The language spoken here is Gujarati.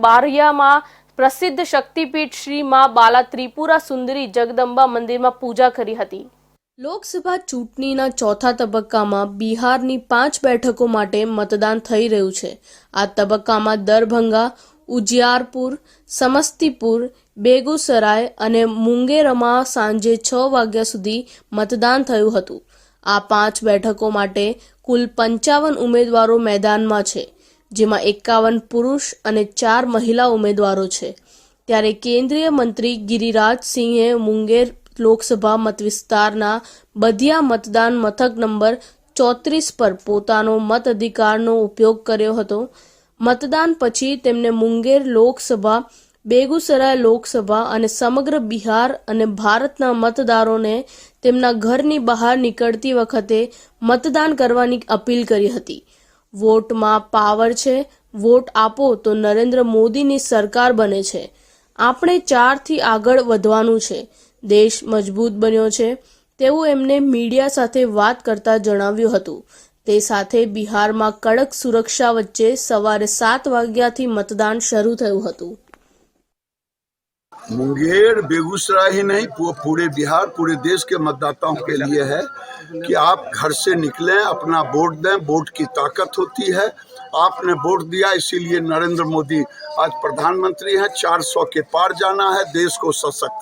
બારિયામાં પ્રસિદ્ધ શક્તિપીઠ શ્રી મા બાલા ત્રિપુરા સુંદરી જગદંબા મંદિરમાં પૂજા કરી હતી. લોકસભા ચૂંટણીના ચોથા તબક્કામાં બિહારની પાંચ બેઠકો માટે મતદાન થઈ રહ્યું છે. આ તબક્કામાં દરભંગા, ઉજિયારપુર, સમસ્તીપુર, બેગુસરાય અને મુંગેરમાં સાંજે છ વાગ્યા સુધી મતદાન થયું હતું. આ પાંચ બેઠકો માટે કુલ પંચાવન ઉમેદવારો મેદાનમાં છે. જેમાં એકાવન પુરુષ અને ચાર મહિલા ઉમેદવારો છે. ત્યારે કેન્દ્રીય મંત્રી ગિરિરાજ સિંહે મુંગેર લોકસભા મતવિસ્તારના બધિયા મતદાન મથક નંબર ચોત્રીસ પર પોતાનો મત અધિકારનો ઉપયોગ કર્યો હતો. મતદાન પછી તેમને મુંગેર લોકસભા, બેગુસરાય લોકસભા અને સમગ્ર બિહાર અને ભારતના મતદારોને તેમના ઘરની બહાર નીકળતી વખતે મતદાન કરવાની અપીલ કરી હતી. વોટમાં પાવર છે, વોટ આપો તો નરેન્દ્ર મોદીની સરકાર બને છે. આપણે ચારથી આગળ વધવાનું છે. દેશ મજબૂત બન્યો છે. તેવું એમને મીડિયા સાથે વાત કરતા જણાવ્યું હતું. તે સાથે બિહારમાં કડક સુરક્ષા વચ્ચે સવારે સાત વાગ્યાથી મતદાન શરૂ થયું હતું. मुंगेर बेगूसराय ही नहीं पूरे बिहार, पूरे देश के मतदाताओं के लिए है कि आप घर से निकलें, अपना वोट दें, वोट की ताकत होती है। आपने वोट दिया, इसीलिए नरेंद्र मोदी आज प्रधानमंत्री हैं 400 के पार जाना है, देश को सशक्त